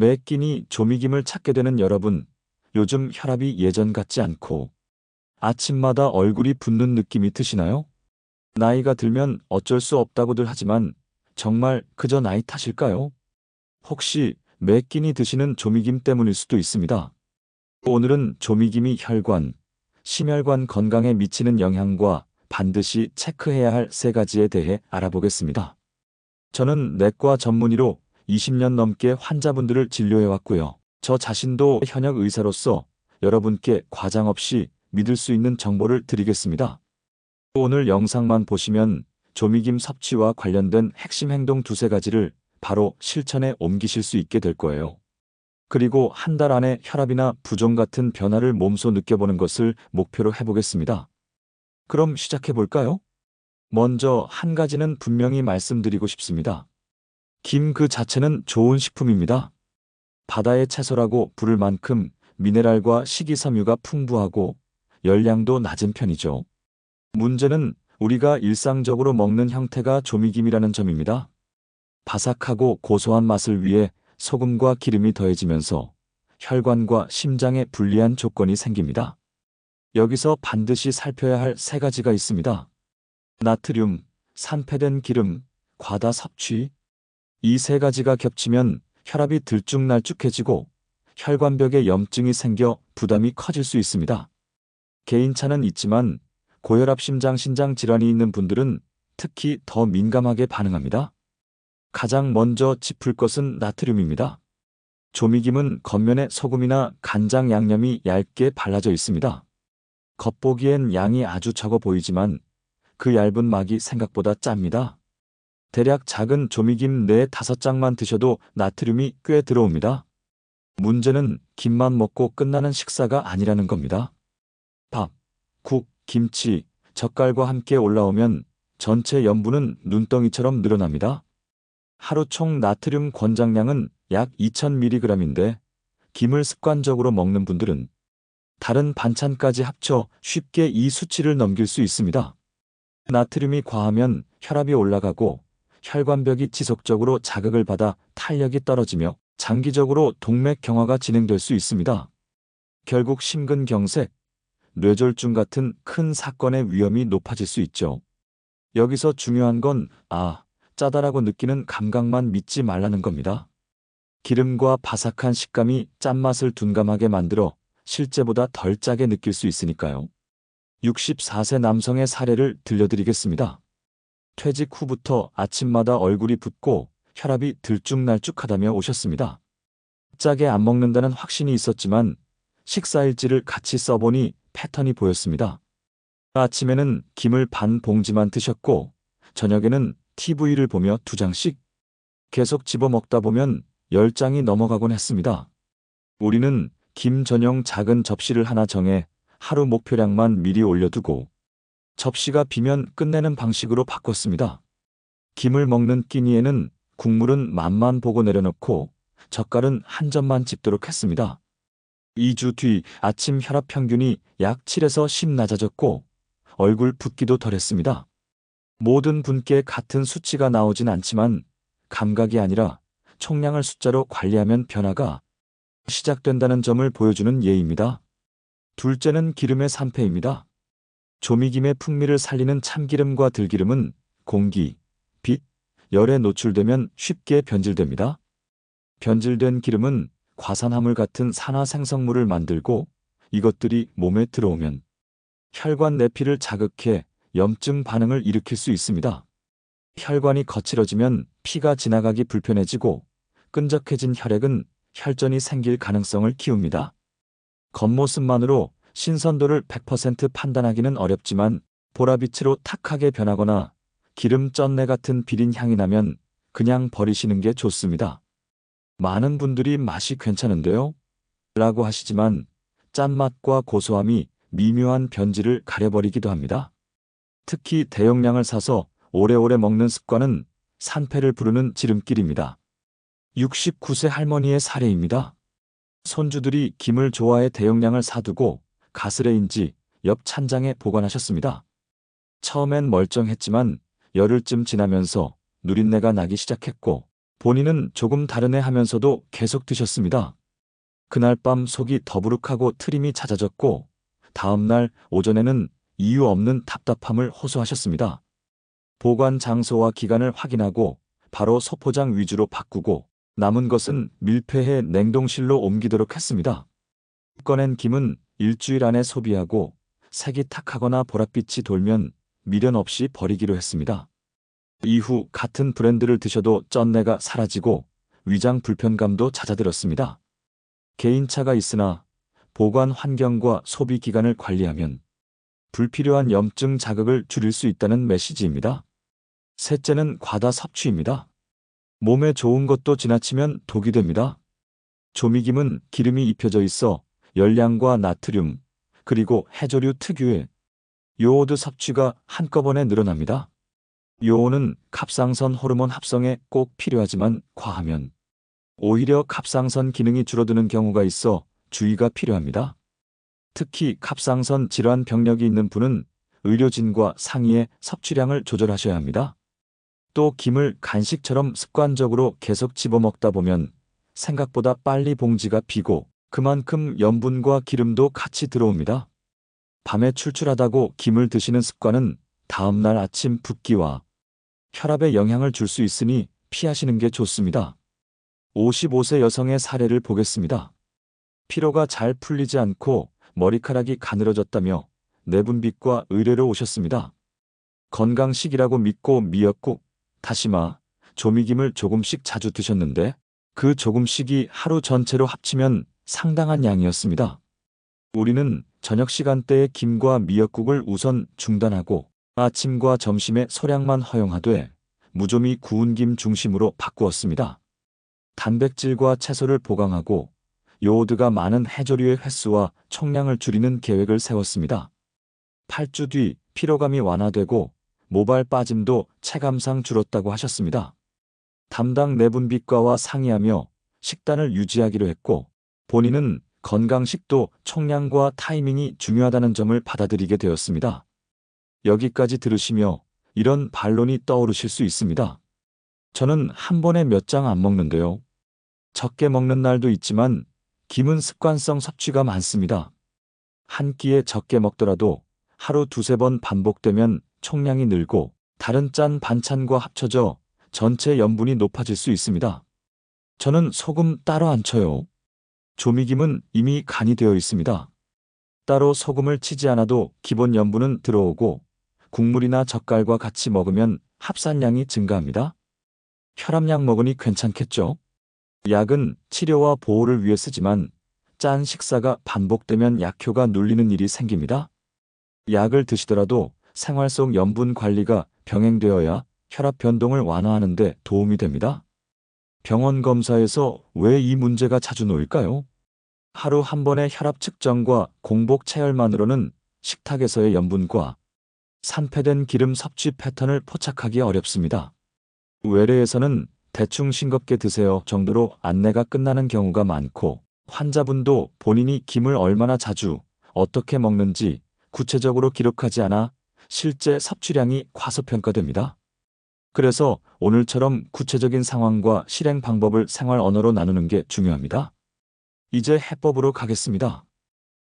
매 끼니 조미김을 찾게 되는 여러분, 요즘 혈압이 예전 같지 않고 아침마다 얼굴이 붓는 느낌이 드시나요? 나이가 들면 어쩔 수 없다고들 하지만 정말 그저 나이 탓일까요? 혹시 매 끼니 드시는 조미김 때문일 수도 있습니다. 오늘은 조미김이 혈관, 심혈관 건강에 미치는 영향과 반드시 체크해야 할 세 가지에 대해 알아보겠습니다. 저는 내과 전문의로 20년 넘게 환자분들을 진료해왔고요. 저 자신도 현역 의사로서 여러분께 과장 없이 믿을 수 있는 정보를 드리겠습니다. 오늘 영상만 보시면 조미김 섭취와 관련된 핵심 행동 두세 가지를 바로 실천에 옮기실 수 있게 될 거예요. 그리고 한 달 안에 혈압이나 부종 같은 변화를 몸소 느껴보는 것을 목표로 해보겠습니다. 그럼 시작해 볼까요? 먼저 한 가지는 분명히 말씀드리고 싶습니다. 김 그 자체는 좋은 식품입니다. 바다의 채소라고 부를 만큼 미네랄과 식이섬유가 풍부하고 열량도 낮은 편이죠. 문제는 우리가 일상적으로 먹는 형태가 조미김이라는 점입니다. 바삭하고 고소한 맛을 위해 소금과 기름이 더해지면서 혈관과 심장에 불리한 조건이 생깁니다. 여기서 반드시 살펴야 할 세 가지가 있습니다. 나트륨, 산패된 기름, 과다 섭취. 이 세 가지가 겹치면 혈압이 들쭉날쭉해지고 혈관벽에 염증이 생겨 부담이 커질 수 있습니다. 개인차는 있지만 고혈압 심장 신장 질환이 있는 분들은 특히 더 민감하게 반응합니다. 가장 먼저 짚을 것은 나트륨입니다. 조미김은 겉면에 소금이나 간장 양념이 얇게 발라져 있습니다. 겉보기엔 양이 아주 적어 보이지만 그 얇은 막이 생각보다 짭니다. 대략 작은 조미김 4, 5장만 드셔도 나트륨이 꽤 들어옵니다. 문제는 김만 먹고 끝나는 식사가 아니라는 겁니다. 밥, 국, 김치, 젓갈과 함께 올라오면 전체 염분은 눈덩이처럼 늘어납니다. 하루 총 나트륨 권장량은 약 2000mg인데 김을 습관적으로 먹는 분들은 다른 반찬까지 합쳐 쉽게 이 수치를 넘길 수 있습니다. 나트륨이 과하면 혈압이 올라가고 혈관벽이 지속적으로 자극을 받아 탄력이 떨어지며 장기적으로 동맥 경화가 진행될 수 있습니다. 결국 심근경색, 뇌졸중 같은 큰 사건의 위험이 높아질 수 있죠. 여기서 중요한 건, 아, 짜다라고 느끼는 감각만 믿지 말라는 겁니다. 기름과 바삭한 식감이 짠맛을 둔감하게 만들어 실제보다 덜 짜게 느낄 수 있으니까요. 64세 남성의 사례를 들려드리겠습니다. 퇴직 후부터 아침마다 얼굴이 붓고 혈압이 들쭉날쭉하다며 오셨습니다. 짜게 안 먹는다는 확신이 있었지만 식사 일지를 같이 써보니 패턴이 보였습니다. 아침에는 김을 반 봉지만 드셨고 저녁에는 TV를 보며 두 장씩 계속 집어 먹다 보면 열 장이 넘어가곤 했습니다. 우리는 김 전용 작은 접시를 하나 정해 하루 목표량만 미리 올려두고 접시가 비면 끝내는 방식으로 바꿨습니다. 김을 먹는 끼니에는 국물은 맛만 보고 내려놓고 젓갈은 한 점만 집도록 했습니다. 2주 뒤 아침 혈압 평균이 약 7에서 10 낮아졌고 얼굴 붓기도 덜했습니다. 모든 분께 같은 수치가 나오진 않지만 감각이 아니라 총량을 숫자로 관리하면 변화가 시작된다는 점을 보여주는 예입니다. 둘째는 기름의 산패입니다. 조미김의 풍미를 살리는 참기름과 들기름은 공기, 빛, 열에 노출되면 쉽게 변질됩니다. 변질된 기름은 과산화물 같은 산화 생성물을 만들고 이것들이 몸에 들어오면 혈관 내피를 자극해 염증 반응을 일으킬 수 있습니다. 혈관이 거칠어지면 피가 지나가기 불편해지고 끈적해진 혈액은 혈전이 생길 가능성을 키웁니다. 겉모습만으로 신선도를 100% 판단하기는 어렵지만 보라빛으로 탁하게 변하거나 기름 쩐내 같은 비린 향이 나면 그냥 버리시는 게 좋습니다. 많은 분들이 맛이 괜찮은데요? 라고 하시지만 짠맛과 고소함이 미묘한 변질을 가려버리기도 합니다. 특히 대용량을 사서 오래오래 먹는 습관은 산패를 부르는 지름길입니다. 69세 할머니의 사례입니다. 손주들이 김을 좋아해 대용량을 사두고 가스레인지 옆 찬장에 보관하셨습니다. 처음엔 멀쩡했지만 열흘쯤 지나면서 누린내가 나기 시작했고 본인은 조금 다르네 하면서도 계속 드셨습니다. 그날 밤 속이 더부룩하고 트림이 잦아졌고 다음날 오전에는 이유 없는 답답함을 호소하셨습니다. 보관 장소와 기간을 확인하고 바로 소포장 위주로 바꾸고 남은 것은 밀폐해 냉동실로 옮기도록 했습니다. 꺼낸 김은 일주일 안에 소비하고 색이 탁하거나 보랏빛이 돌면 미련 없이 버리기로 했습니다. 이후 같은 브랜드를 드셔도 쩐내가 사라지고 위장 불편감도 잦아들었습니다. 개인차가 있으나 보관 환경과 소비 기간을 관리하면 불필요한 염증 자극을 줄일 수 있다는 메시지입니다. 셋째는 과다 섭취입니다. 몸에 좋은 것도 지나치면 독이 됩니다. 조미김은 기름이 입혀져 있어 열량과 나트륨, 그리고 해조류 특유의 요오드 섭취가 한꺼번에 늘어납니다. 요오는 갑상선 호르몬 합성에 꼭 필요하지만 과하면 오히려 갑상선 기능이 줄어드는 경우가 있어 주의가 필요합니다. 특히 갑상선 질환 병력이 있는 분은 의료진과 상의해 섭취량을 조절하셔야 합니다. 또 김을 간식처럼 습관적으로 계속 집어먹다 보면 생각보다 빨리 봉지가 비고 그만큼 염분과 기름도 같이 들어옵니다. 밤에 출출하다고 김을 드시는 습관은 다음날 아침 붓기와 혈압에 영향을 줄 수 있으니 피하시는 게 좋습니다. 55세 여성의 사례를 보겠습니다. 피로가 잘 풀리지 않고 머리카락이 가늘어졌다며 내분비과 의뢰로 오셨습니다. 건강식이라고 믿고 미역국, 다시마, 조미김을 조금씩 자주 드셨는데 그 조금씩이 하루 전체로 합치면 상당한 양이었습니다. 우리는 저녁 시간대에 김과 미역국을 우선 중단하고 아침과 점심에 소량만 허용하되 무조미 구운 김 중심으로 바꾸었습니다. 단백질과 채소를 보강하고 요오드가 많은 해조류의 횟수와 총량을 줄이는 계획을 세웠습니다. 8주 뒤 피로감이 완화되고 모발 빠짐도 체감상 줄었다고 하셨습니다. 담당 내분비과와 상의하며 식단을 유지하기로 했고 본인은 건강 식도 총량과 타이밍이 중요하다는 점을 받아들이게 되었습니다. 여기까지 들으시며 이런 반론이 떠오르실 수 있습니다. 저는 한 번에 몇 장 안 먹는데요. 적게 먹는 날도 있지만 김은 습관성 섭취가 많습니다. 한 끼에 적게 먹더라도 하루 두세 번 반복되면 총량이 늘고 다른 짠 반찬과 합쳐져 전체 염분이 높아질 수 있습니다. 저는 소금 따로 안 쳐요. 조미김은 이미 간이 되어 있습니다. 따로 소금을 치지 않아도 기본 염분은 들어오고 국물이나 젓갈과 같이 먹으면 합산량이 증가합니다. 혈압약 먹으니 괜찮겠죠? 약은 치료와 보호를 위해 쓰지만 짠 식사가 반복되면 약효가 눌리는 일이 생깁니다. 약을 드시더라도 생활 속 염분 관리가 병행되어야 혈압 변동을 완화하는 데 도움이 됩니다. 병원 검사에서 왜 이 문제가 자주 놓일까요? 하루 한 번의 혈압 측정과 공복 체열만으로는 식탁에서의 염분과 산패된 기름 섭취 패턴을 포착하기 어렵습니다. 외래에서는 대충 싱겁게 드세요 정도로 안내가 끝나는 경우가 많고 환자분도 본인이 김을 얼마나 자주 어떻게 먹는지 구체적으로 기록하지 않아 실제 섭취량이 과소평가됩니다. 그래서 오늘처럼 구체적인 상황과 실행 방법을 생활 언어로 나누는 게 중요합니다. 이제 해법으로 가겠습니다.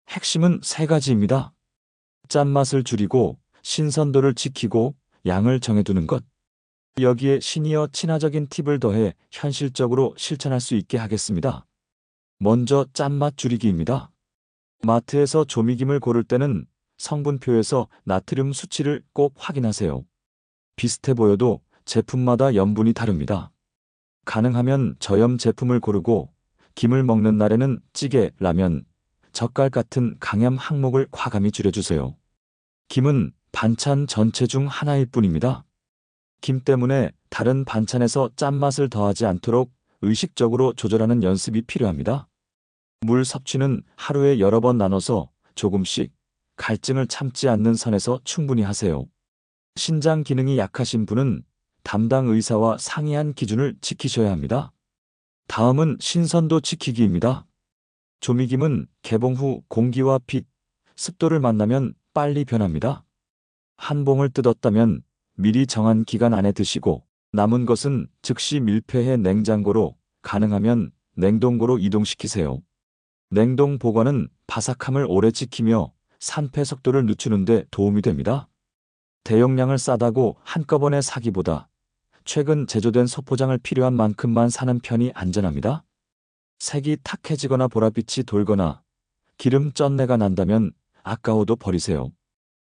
핵심은 세 가지입니다. 짠맛을 줄이고 신선도를 지키고 양을 정해두는 것. 여기에 시니어 친화적인 팁을 더해 현실적으로 실천할 수 있게 하겠습니다. 먼저 짠맛 줄이기입니다. 마트에서 조미김을 고를 때는 성분표에서 나트륨 수치를 꼭 확인하세요. 비슷해 보여도 제품마다 염분이 다릅니다. 가능하면 저염 제품을 고르고 김을 먹는 날에는 찌개, 라면, 젓갈 같은 강염 항목을 과감히 줄여주세요. 김은 반찬 전체 중 하나일 뿐입니다. 김 때문에 다른 반찬에서 짠맛을 더하지 않도록 의식적으로 조절하는 연습이 필요합니다. 물 섭취는 하루에 여러 번 나눠서 조금씩 갈증을 참지 않는 선에서 충분히 하세요. 신장 기능이 약하신 분은 담당 의사와 상의한 기준을 지키셔야 합니다. 다음은 신선도 지키기입니다. 조미김은 개봉 후 공기와 빛, 습도를 만나면 빨리 변합니다. 한 봉을 뜯었다면 미리 정한 기간 안에 드시고 남은 것은 즉시 밀폐해 냉장고로 가능하면 냉동고로 이동시키세요. 냉동 보관은 바삭함을 오래 지키며 산패 속도를 늦추는 데 도움이 됩니다. 대용량을 싸다고 한꺼번에 사기보다 최근 제조된 소포장을 필요한 만큼만 사는 편이 안전합니다. 색이 탁해지거나 보랏빛이 돌거나 기름 쩐내가 난다면 아까워도 버리세요.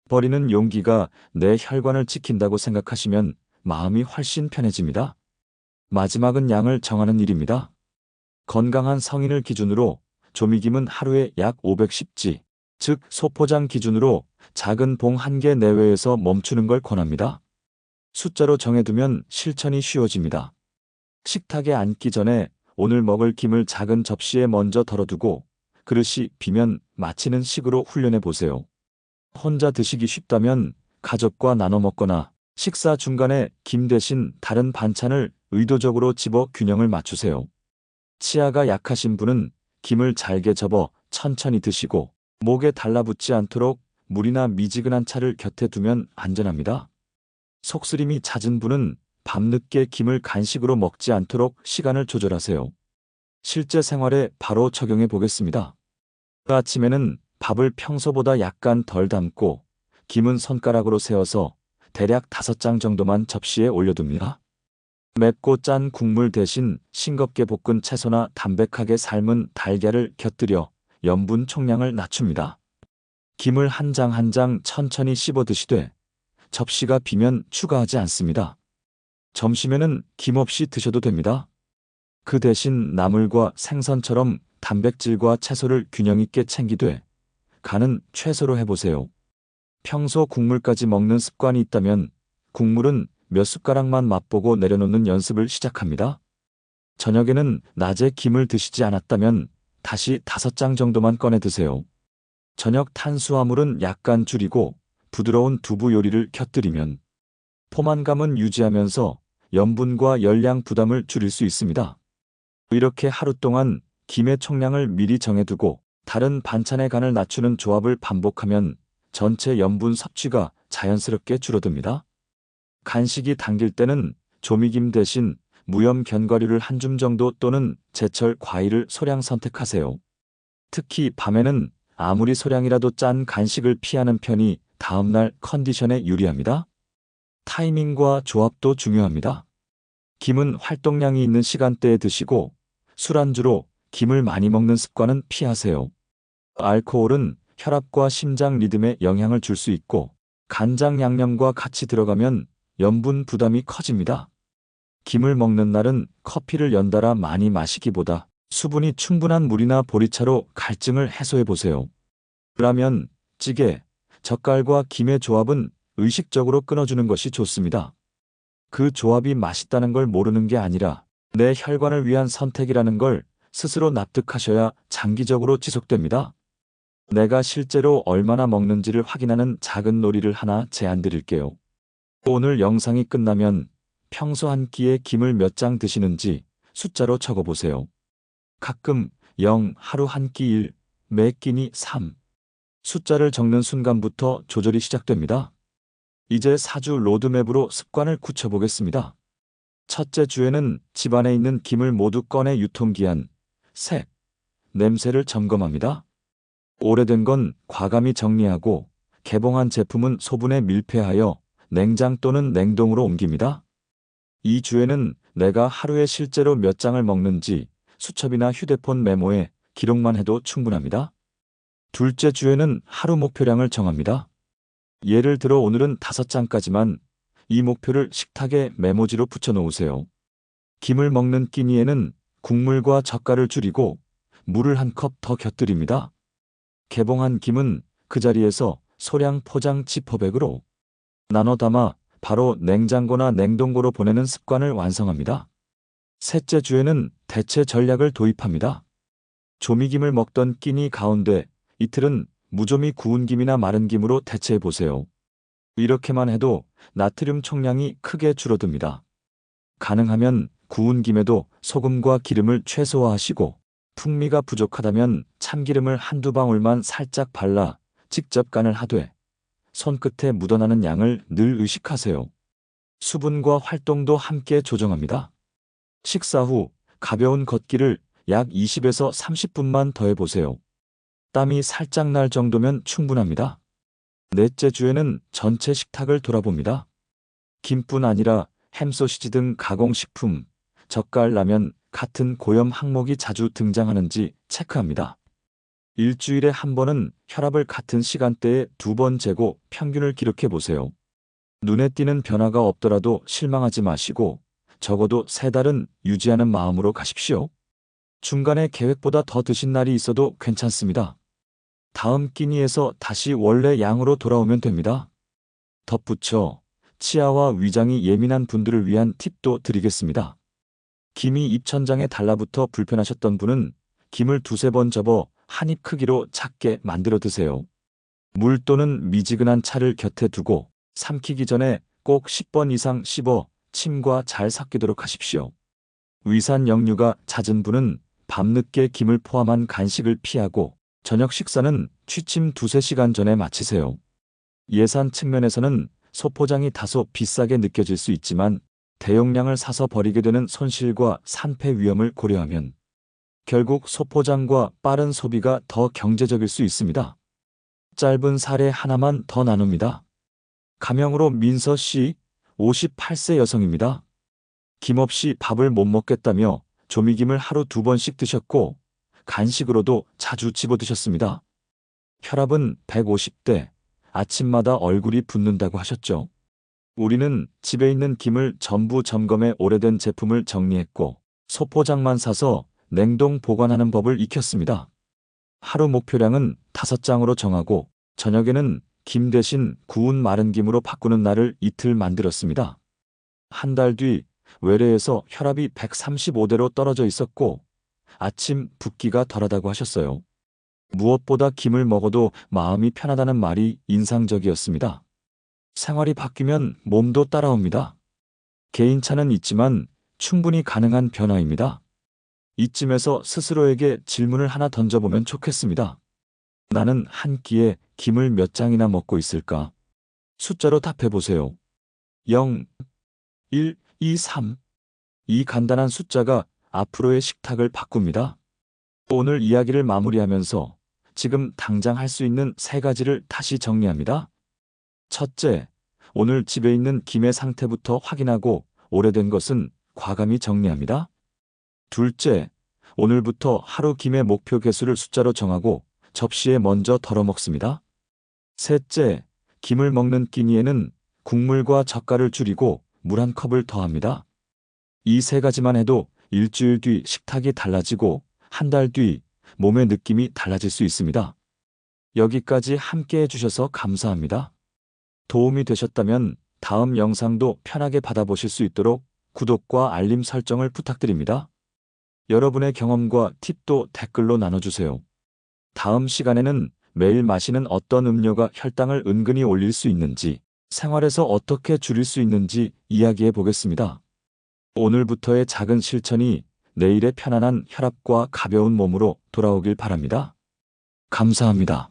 버리는 용기가 내 혈관을 지킨다고 생각하시면 마음이 훨씬 편해집니다. 마지막은 양을 정하는 일입니다. 건강한 성인을 기준으로 조미김은 하루에 약 510지, 즉 소포장 기준으로 작은 봉 한 개 내외에서 멈추는 걸 권합니다. 숫자로 정해두면 실천이 쉬워집니다. 식탁에 앉기 전에 오늘 먹을 김을 작은 접시에 먼저 덜어두고 그릇이 비면 마치는 식으로 훈련해 보세요. 혼자 드시기 쉽다면 가족과 나눠 먹거나 식사 중간에 김 대신 다른 반찬을 의도적으로 집어 균형을 맞추세요. 치아가 약하신 분은 김을 잘게 접어 천천히 드시고 목에 달라붙지 않도록 물이나 미지근한 차를 곁에 두면 안전합니다. 속쓰림이 잦은 분은 밤늦게 김을 간식으로 먹지 않도록 시간을 조절하세요. 실제 생활에 바로 적용해 보겠습니다. 아침에는 밥을 평소보다 약간 덜 담고 김은 손가락으로 세어서 대략 다섯 장 정도만 접시에 올려둡니다. 맵고 짠 국물 대신 싱겁게 볶은 채소나 담백하게 삶은 달걀을 곁들여 염분 총량을 낮춥니다. 김을 한 장 한장 천천히 씹어 드시되 접시가 비면 추가하지 않습니다. 점심에는 김 없이 드셔도 됩니다. 그 대신 나물과 생선처럼 단백질과 채소를 균형 있게 챙기되 간은 최소로 해보세요. 평소 국물까지 먹는 습관이 있다면 국물은 몇 숟가락만 맛보고 내려놓는 연습을 시작합니다. 저녁에는 낮에 김을 드시지 않았다면 다시 다섯 장 정도만 꺼내 드세요. 저녁 탄수화물은 약간 줄이고 부드러운 두부 요리를 곁들이면 포만감은 유지하면서 염분과 열량 부담을 줄일 수 있습니다. 이렇게 하루 동안 김의 총량을 미리 정해두고 다른 반찬의 간을 낮추는 조합을 반복하면 전체 염분 섭취가 자연스럽게 줄어듭니다. 간식이 당길 때는 조미김 대신 무염 견과류를 한 줌 정도 또는 제철 과일을 소량 선택하세요. 특히 밤에는 아무리 소량이라도 짠 간식을 피하는 편이 다음날 컨디션에 유리합니다. 타이밍과 조합도 중요합니다. 김은 활동량이 있는 시간대에 드시고 술안주로 김을 많이 먹는 습관은 피하세요. 알코올은 혈압과 심장 리듬에 영향을 줄 수 있고 간장 양념과 같이 들어가면 염분 부담이 커집니다. 김을 먹는 날은 커피를 연달아 많이 마시기보다 수분이 충분한 물이나 보리차로 갈증을 해소해 보세요. 라면, 찌개, 젓갈과 김의 조합은 의식적으로 끊어주는 것이 좋습니다. 그 조합이 맛있다는 걸 모르는 게 아니라 내 혈관을 위한 선택이라는 걸 스스로 납득하셔야 장기적으로 지속됩니다. 내가 실제로 얼마나 먹는지를 확인하는 작은 놀이를 하나 제안 드릴게요. 오늘 영상이 끝나면 평소 한 끼에 김을 몇 장 드시는지 숫자로 적어보세요. 가끔 0, 하루 한 끼 1, 매 끼니 3. 숫자를 적는 순간부터 조절이 시작됩니다. 이제 4주 로드맵으로 습관을 굳혀보겠습니다. 첫째 주에는 집안에 있는 김을 모두 꺼내 유통기한, 색, 냄새를 점검합니다. 오래된 건 과감히 정리하고 개봉한 제품은 소분에 밀폐하여 냉장 또는 냉동으로 옮깁니다. 이 주에는 내가 하루에 실제로 몇 장을 먹는지 수첩이나 휴대폰 메모에 기록만 해도 충분합니다. 둘째 주에는 하루 목표량을 정합니다. 예를 들어 오늘은 다섯 장까지만 이 목표를 식탁에 메모지로 붙여놓으세요. 김을 먹는 끼니에는 국물과 젓갈을 줄이고 물을 한 컵 더 곁들입니다. 개봉한 김은 그 자리에서 소량 포장 지퍼백으로 나눠 담아 바로 냉장고나 냉동고로 보내는 습관을 완성합니다. 셋째 주에는 대체 전략을 도입합니다. 조미김을 먹던 끼니 가운데 이틀은 무조미 구운 김이나 마른 김으로 대체해 보세요. 이렇게만 해도 나트륨 총량이 크게 줄어듭니다. 가능하면 구운 김에도 소금과 기름을 최소화하시고 풍미가 부족하다면 참기름을 한두 방울만 살짝 발라 직접 간을 하되 손끝에 묻어나는 양을 늘 의식하세요. 수분과 활동도 함께 조정합니다. 식사 후 가벼운 걷기를 약 20에서 30분만 더 해보세요. 땀이 살짝 날 정도면 충분합니다. 넷째 주에는 전체 식탁을 돌아봅니다. 김뿐 아니라 햄소시지 등 가공식품, 젓갈, 라면 같은 고염 항목이 자주 등장하는지 체크합니다. 일주일에 한 번은 혈압을 같은 시간대에 두 번 재고 평균을 기록해 보세요. 눈에 띄는 변화가 없더라도 실망하지 마시고 적어도 세 달은 유지하는 마음으로 가십시오. 중간에 계획보다 더 드신 날이 있어도 괜찮습니다. 다음 끼니에서 다시 원래 양으로 돌아오면 됩니다. 덧붙여 치아와 위장이 예민한 분들을 위한 팁도 드리겠습니다. 김이 입천장에 달라붙어 불편하셨던 분은 김을 두세 번 접어 한 입 크기로 작게 만들어 드세요. 물 또는 미지근한 차를 곁에 두고 삼키기 전에 꼭 10번 이상 씹어 침과 잘 섞이도록 하십시오. 위산 역류가 잦은 분은 밤늦게 김을 포함한 간식을 피하고 저녁 식사는 취침 두세 시간 전에 마치세요. 예산 측면에서는 소포장이 다소 비싸게 느껴질 수 있지만 대용량을 사서 버리게 되는 손실과 산패 위험을 고려하면 결국 소포장과 빠른 소비가 더 경제적일 수 있습니다. 짧은 사례 하나만 더 나눕니다. 가명으로 민서 씨, 58세 여성입니다. 김 없이 밥을 못 먹겠다며 조미김을 하루 두 번씩 드셨고 간식으로도 자주 집어 드셨습니다. 혈압은 150대, 아침마다 얼굴이 붓는다고 하셨죠. 우리는 집에 있는 김을 전부 점검해 오래된 제품을 정리했고 소포장만 사서 냉동 보관하는 법을 익혔습니다. 하루 목표량은 5장으로 정하고 저녁에는 김 대신 구운 마른 김으로 바꾸는 날을 이틀 만들었습니다. 한 달 뒤 외래에서 혈압이 135대로 떨어져 있었고 아침 붓기가 덜하다고 하셨어요. 무엇보다 김을 먹어도 마음이 편하다는 말이 인상적이었습니다. 생활이 바뀌면 몸도 따라옵니다. 개인차는 있지만 충분히 가능한 변화입니다. 이쯤에서 스스로에게 질문을 하나 던져보면 좋겠습니다. 나는 한 끼에 김을 몇 장이나 먹고 있을까? 숫자로 답해보세요. 0, 1, 2, 3. 이 간단한 숫자가 앞으로의 식탁을 바꿉니다. 오늘 이야기를 마무리하면서 지금 당장 할 수 있는 세 가지를 다시 정리합니다. 첫째, 오늘 집에 있는 김의 상태부터 확인하고 오래된 것은 과감히 정리합니다. 둘째, 오늘부터 하루 김의 목표 개수를 숫자로 정하고 접시에 먼저 덜어 먹습니다. 셋째, 김을 먹는 끼니에는 국물과 젓갈을 줄이고 물 한 컵을 더합니다. 이 세 가지만 해도 일주일 뒤 식탁이 달라지고 한 달 뒤 몸의 느낌이 달라질 수 있습니다. 여기까지 함께 해주셔서 감사합니다. 도움이 되셨다면 다음 영상도 편하게 받아보실 수 있도록 구독과 알림 설정을 부탁드립니다. 여러분의 경험과 팁도 댓글로 나눠주세요. 다음 시간에는 매일 마시는 어떤 음료가 혈당을 은근히 올릴 수 있는지, 생활에서 어떻게 줄일 수 있는지 이야기해 보겠습니다. 오늘부터의 작은 실천이 내일의 편안한 혈압과 가벼운 몸으로 돌아오길 바랍니다. 감사합니다.